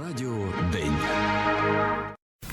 Радіо День.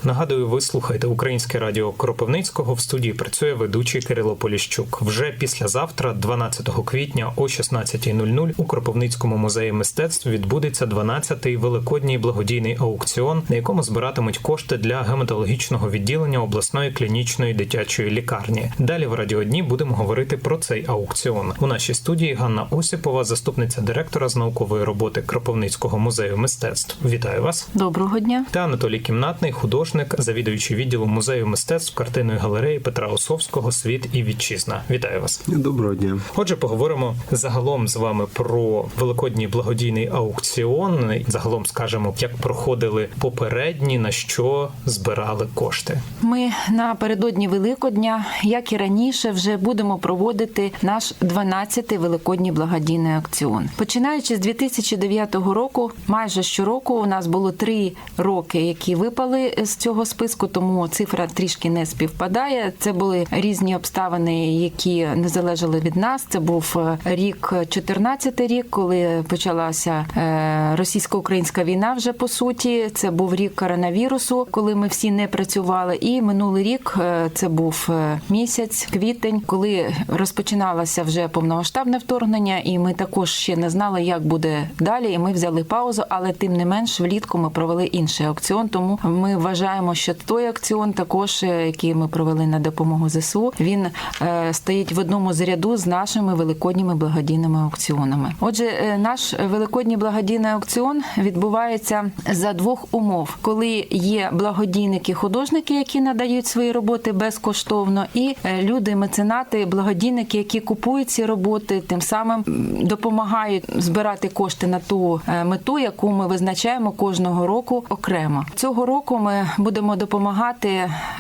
Нагадую, ви слухаєте Українське радіо Кропивницького. В студії працює ведучий Кирило Поліщук. Вже післязавтра, 12 квітня о 16.00 у Кропивницькому музеї мистецтв відбудеться 12-й великодній благодійний аукціон, на якому збиратимуть кошти для гематологічного відділення обласної клінічної дитячої лікарні. Далі в радіодні будемо говорити про цей аукціон. У нашій студії Ганна Осіпова, заступниця директора з наукової роботи Кропивницького музею мистецтв. Вітаю вас. Доброго дня. та Анатолій Кімнатний, художник, завідуючий відділу музею мистецтв картинної галереї Петра Осовського Світ і вітчизна. Вітаю вас. Доброго дня. Отже, поговоримо загалом з вами про великодній благодійний аукціон. Загалом скажемо, як проходили попередні, на що збирали кошти. Ми напередодні Великодня, як і раніше, вже будемо проводити наш 12-й великодній благодійний акціон. Починаючи з 2009 року, майже щороку у нас було три роки, які випали з цього списку, тому цифра трішки не співпадає. Це були різні обставини, які не залежали від нас. Це був е, рік 14 рік, коли почалася е, російсько-українська війна. Вже по суті, це був рік коронавірусу, коли ми всі не працювали. І минулий рік е, це був місяць, квітень, коли розпочиналося вже повномасштабне вторгнення, і ми також ще не знали, як буде далі. І ми взяли паузу, але тим не менш влітку ми провели інший аукціон. Тому ми вважаємо, що той аукціон, також е, який ми провели на допомогу ЗСУ, він е, стоїть в одному з ряду з нашими великодніми благодійними аукціонами. Отже, е, наш великодній благодійний аукціон відбувається за двох умов, коли є благодійники, художники, які надають свої роботи безкоштовно, і люди, меценати, благодійники, які купують ці роботи, тим самим допомагають збирати кошти на ту мету, яку ми визначаємо кожного року окремо. Цього року ми будемо допомагати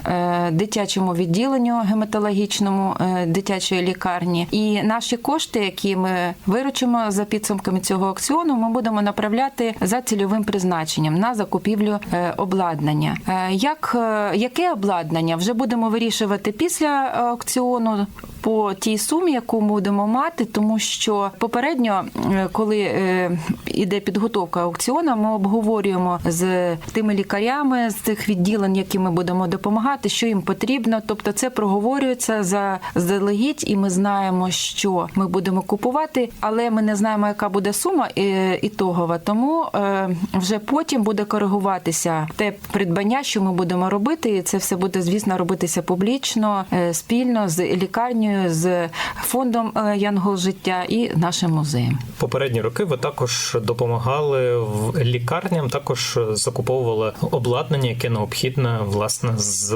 е, дитячому відділенню гематологічному е, дитячої лікарні. І наші кошти, які ми виручимо за підсумками цього аукціону, ми будемо направляти за цільовим призначенням на закупівлю е, обладнання. Як яке обладнання вже будемо вирішувати після аукціону по тій сумі, яку ми будемо мати, тому що попередньо, е, коли е, іде підготовка аукціону, ми обговорюємо з тими лікарями з тих відділень, які ми будемо допомагати, що їм потрібно. Тобто, це проговорюється за заздалегідь, і ми знаємо, що ми будемо купувати, але ми не знаємо, яка буде сума е, ітогова. Тому вже потім буде коригуватися те придбання, що ми будемо робити. І це все буде, звісно, робитися публічно, спільно з лікарнею, з фондом е, Янгол життя і нашим музеєм. Попередні роки ви також допомагали в лікарням, також закуповували обладнання, яке необхідне власне з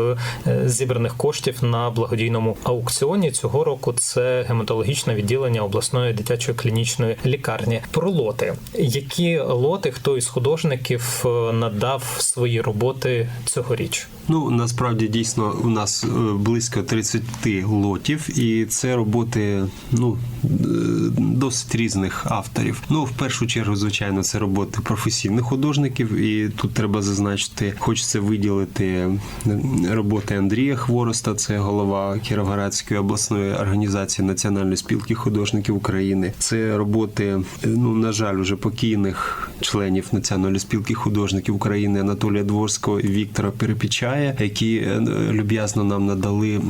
е, зібраних коштів на благодійному аукціоні. Цього року це гематологічне відділення обласної дитячої клінічної лікарні. Про лоти, які лоти хто із художників е, надав свої роботи цьогоріч? Ну насправді дійсно у нас е, близько 30 лотів, і це роботи ну е, досить різних авторів. Ну, в першу чергу, звичайно, це роботи професійних художників, і тут треба зазначити, хочеться виділити роботи Андрія Хвороста, це голова Кіровоградської обласної організації Національної спілки художників України. Це роботи, ну на жаль, уже покійних членів Національної спілки художників України Анатолія Дворського і Віктора Перепічая, які е, люб'язно нам надали е,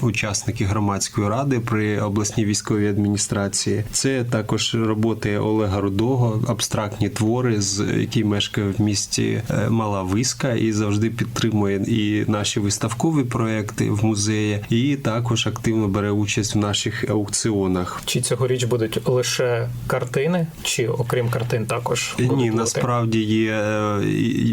учасники громадської ради при обласній військовій адміністрації. Це також роботи Олега Рудого, абстрактні твори, з який мешкає в місті е, Мала Виска і завжди підтримує і наші виставкові проекти в музеї, і також активно бере участь в наших аукціонах. Чи цьогоріч будуть лише картини, чи окрім картин також Ні, насправді є е,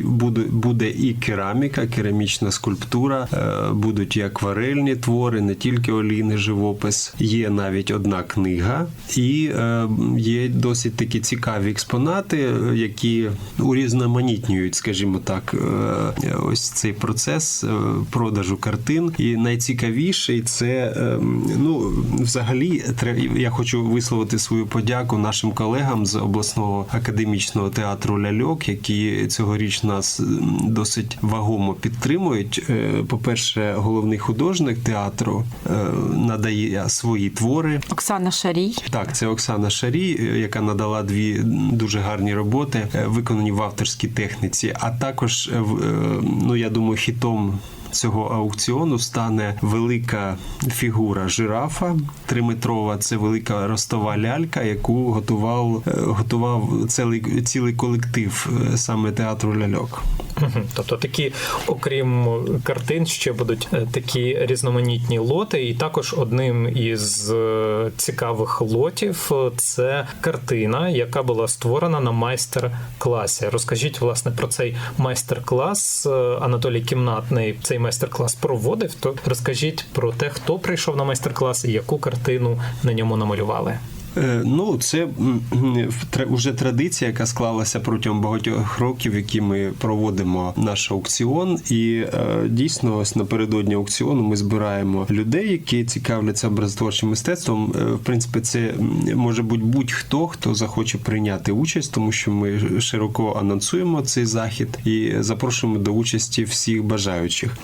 буде, буде і кераміка, керамічна скульптура, е, будуть і акварельні твори, не тільки олійний живопис. Є навіть одна книга, і е, є досить такі цікаві експонати, які урізноманітнюють, скажімо так, е, ось цей процес е, продажу картин. І найцікавіший це ну взагалі я хочу висловити свою подяку нашим колегам з обласного академічного театру Ляльок, які цьогоріч нас досить вагомо підтримують. По-перше, головний художник театру надає свої твори. Оксана Шарій. Так, це Оксана Шарій, е, яка надала дві дуже гарні роботи, е, виконані в авторській техніці. А також, е, ну я думаю, хітом. Цього аукціону стане велика фігура жирафа триметрова. Це велика ростова лялька, яку готував, е, готував цілий, цілий колектив е, саме театру ляльок. Тобто такі, окрім картин, ще будуть е, такі різноманітні лоти, і також одним із цікавих лотів це картина, яка була створена на майстер-класі. Розкажіть власне про цей майстер-клас. Анатолій Кімнатний цей майстер-клас проводив. То розкажіть про те, хто прийшов на майстер-клас і яку картину на ньому намалювали. Е, Ну, це вже традиція, яка склалася протягом багатьох років, які ми проводимо наш аукціон. І е, дійсно, ось напередодні аукціону ми збираємо людей, які цікавляться образотворчим мистецтвом. Е, В принципі, це може бути будь-хто, хто захоче прийняти участь, тому що ми широко анонсуємо цей захід і запрошуємо до участі всіх бажаючих.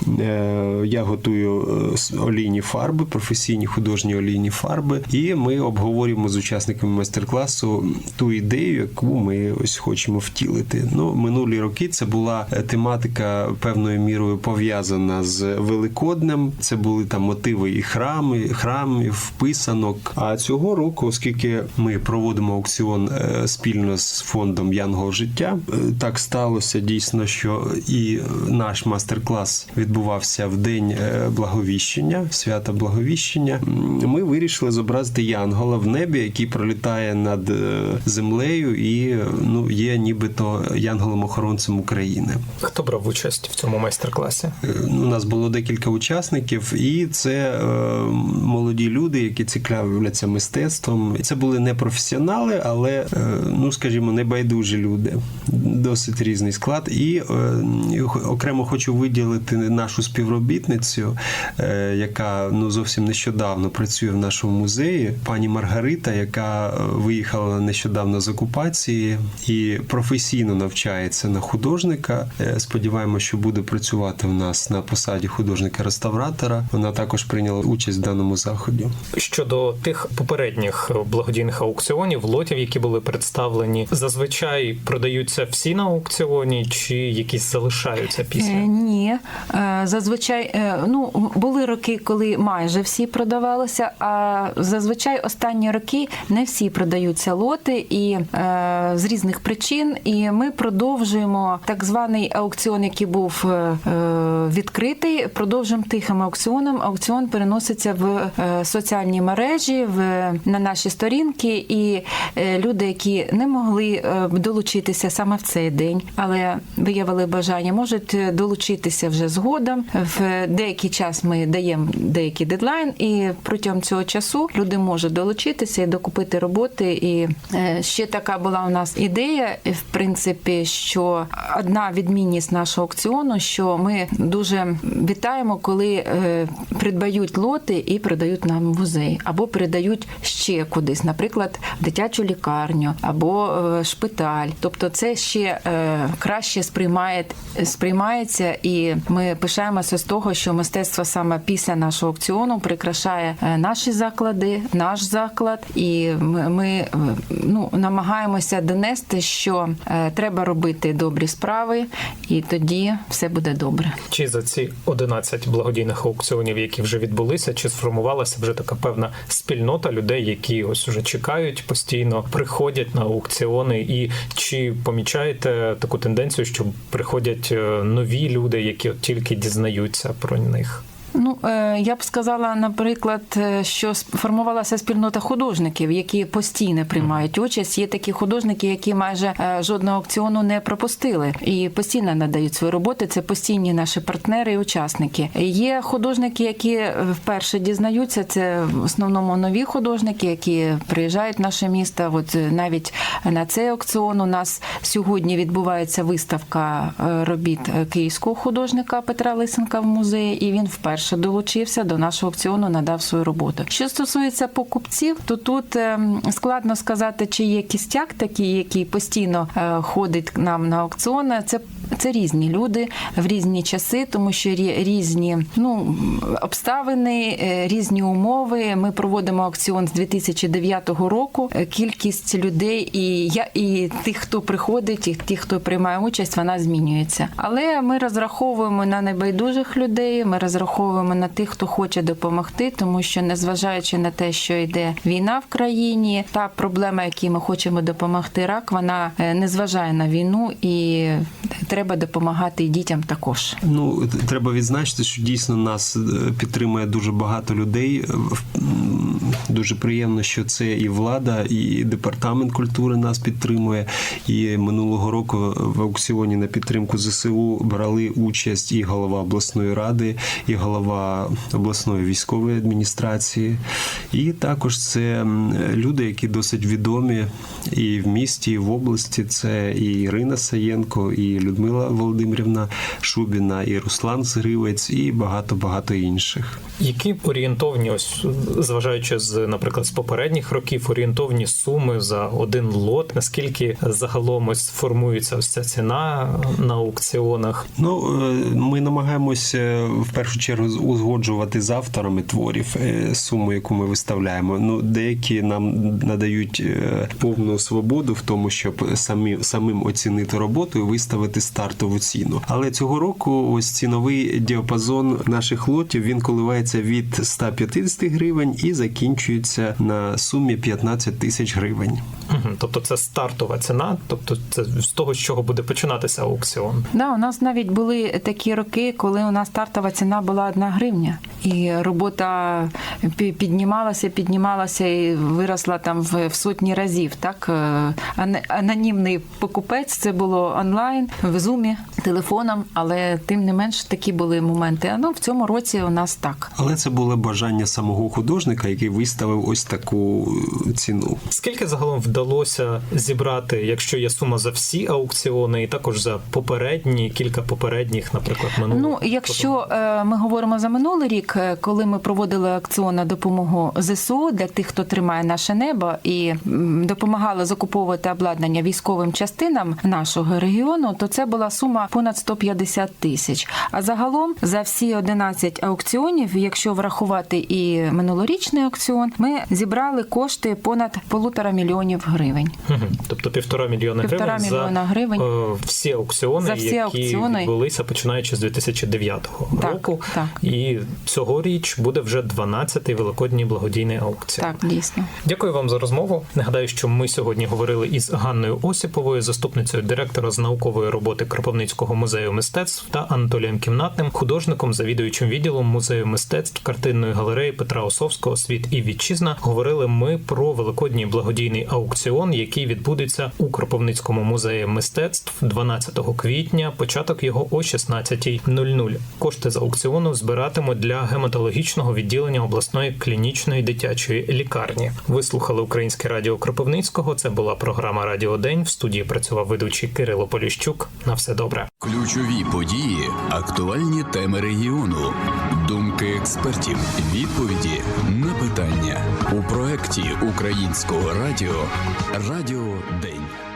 Я готую олійні фарби, професійні художні олійні фарби, і ми обговорюємо з учасниками майстер-класу ту ідею, яку ми ось хочемо втілити. Ну, минулі роки це була е, тематика певною мірою пов'язана з Великоднем. Це були там мотиви і храми, храмів, писанок. А цього року, оскільки ми проводимо аукціон е, спільно з фондом Янгол життя, е, так сталося дійсно, що і наш майстер-клас відбувався в день благовіщення, свята благовіщення. Ми вирішили зобразити Янгола в небі, який пролітає над е, землею, і ну є нібито янголом-охоронцем України. Хто брав участь в цьому майстер-класі? Е, У нас було декілька учасників, і це е, молоді люди, які цікавляться мистецтвом. Це були не професіонали, але е, ну скажімо, небайдужі люди. Досить різний склад. І е, окремо хочу виділити нашу співробітницю, е, яка ну зовсім нещодавно працює в нашому музеї, пані Маргарита, яка е, виїхала нещодавно з окупації і професійно навчається на художника. Е, Сподіваємося, що буде працювати в нас на посаді художника-реставратора. Вона також прийняла участь в даному заході. Щодо тих попередніх благодійних аукціонів, лотів, які були представлені, зазвичай продаються всі на аукціоні, чи якісь залишаються після? Ні, Е, зазвичай е, ну були роки, коли майже всі продавалися. А зазвичай останні роки не всі продаються лоти і е, з різних причин. І ми продовжуємо так званий аукціон, який був е, е, відкритий. Продовжуємо тихим аукціоном. Аукціон переноситься в е, соціальні мережі, в на наші сторінки, і е, люди, які не могли е, долучитися саме в цей день, але виявили бажання, можуть е, долучитися вже згодом. В деякий час ми даємо деякий дедлайн, і протягом цього часу люди можуть долучитися докупити роботи. І е, ще така була у нас ідея, в принципі, що одна відмінність нашого аукціону, що ми дуже вітаємо, коли е, придбають лоти і продають нам музей, або передають ще кудись, наприклад, в дитячу лікарню або е, шпиталь. Тобто, це ще краще сприймає, сприймається, і ми пишаємося з того, що мистецтво саме після нашого аукціону прикрашає наші заклади, наш заклад, і ми, е, ну, намагаємося донести, що е, треба робити добрі справи, і тоді все буде добре. Чи за ці 11 благодійних аукціонів, які вже відбулися, чи сформувалася вже така певна спільнота людей, які ось уже чекають, постійно приходять на аукціони, і чи помічаєте таку тенденцію, що приходять е, нові люди, які от тільки дізнаються про них? Ну, е, я б сказала, наприклад, е, що сформувалася спільнота художників, які постійно приймають участь. Є такі художники, які майже е, жодного аукціону не пропустили і постійно надають свої роботи. Це постійні наші партнери і учасники. Є художники, які вперше дізнаються. Це в основному нові художники, які приїжджають в наше місто. От навіть на цей аукціон у нас сьогодні відбувається виставка робіт київського художника Петра Лисенка в музеї, і він вперше вперше долучився до нашого аукціону, надав свою роботу. Що стосується покупців, то тут ем, складно сказати, чи є кістяк такий, який постійно е, ходить к нам на аукціони. Це це різні люди в різні часи, тому що рі- різні ну обставини, е, різні умови. Ми проводимо аукціон з 2009 року. Е, Кількість людей і я і тих, хто приходить, і тих, хто приймає участь, вона змінюється. Але ми розраховуємо на небайдужих людей. Ми розраховуємо на тих, хто хоче допомогти, тому що незважаючи на те, що йде війна в країні, та проблема, якій ми хочемо допомогти, рак, вона е, не зважає на війну і треба допомагати і дітям також. Ну, треба відзначити, що дійсно нас е, підтримує дуже багато людей. Е, Дуже приємно, що це і влада, і департамент культури нас підтримує. І минулого року в аукціоні на підтримку ЗСУ брали участь і голова обласної ради, і голова обласної військової адміністрації. І також це люди, які досить відомі і в місті, і в області. Це і Ірина Саєнко, і Людмила Володимирівна Шубіна, і Руслан Згривець, і багато багато інших. Які орієнтовні, ось зважаючи з, наприклад, з попередніх років, орієнтовні суми за один лот, наскільки загалом ось формується ось ця ціна на аукціонах? Ну, е, ми намагаємося в першу чергу узгоджувати з авторами творів е, суму, яку ми виставляємо. Ну, деякі нам надають е, повну свободу в тому, щоб самі самим оцінити роботу і виставити стартову ціну. Але цього року ось ціновий діапазон наших лотів він коливається від 150 гривень і закінчується на сумі 15 тисяч гривень. Тобто це стартова ціна, тобто це з того, з чого буде починатися аукціон. Да, у нас навіть були такі роки, коли у нас стартова ціна була одна гривня, і робота піднімалася, піднімалася і виросла там в, в сотні разів. Так Е, анонімний покупець це було онлайн в зумі, телефоном, але тим не менш такі були моменти. А ну в цьому році у нас так. Але це було бажання самого художника, який виставив ось таку е, ціну. Скільки загалом вдалося зібрати, якщо є сума за всі аукціони, і також за попередні, кілька попередніх, наприклад, минулих? Ну, якщо е, ми говоримо за минулий рік, е, коли ми проводили акціон на допомогу ЗСУ для тих, хто тримає наше небо, і допомагали закуповувати обладнання військовим частинам нашого регіону, то це була сума понад 150 тисяч. А загалом за всі 11 аукціонів, якщо врахувати і минулорічний аукціон, ми зібрали кошти понад полутора мільйонів гривень. Тобто півтора мільйона Півтора гривень мільйона за гривень. е, всі аукціони, За всі які аукціони. відбулися починаючи з 2009 Так, року. так. І цьогоріч буде вже 12-й великодній благодійний аукціон. Так, дійсно. Дякую вам за розмову. Нагадаю, що ми сьогодні говорили із Ганною Осіповою, заступницею директора з наукової роботи Кропивницького музею мистецтв та Анатолієм Кімнатним, художником, завідуючим відділом музею мистецтв картинної галереї Петра Осовського Світ і вітчизна. Говорили ми про великодній благодійний аукціон, який відбудеться у Кропивницькому музеї мистецтв 12 квітня. Початок його о 16.00. Кошти з аукціону збиратимуть для гематологічного відділення обласної клінічної дитячої лікарні. Ви слухали Українське радіо Кропивницького. Це була програма Радіо День. В студії працював ведучий Кирило Поліщук. На все добре. Ключові події, актуальні теми регіону, думки експертів, відповіді на питання у проєкті українського радіо Радіо День.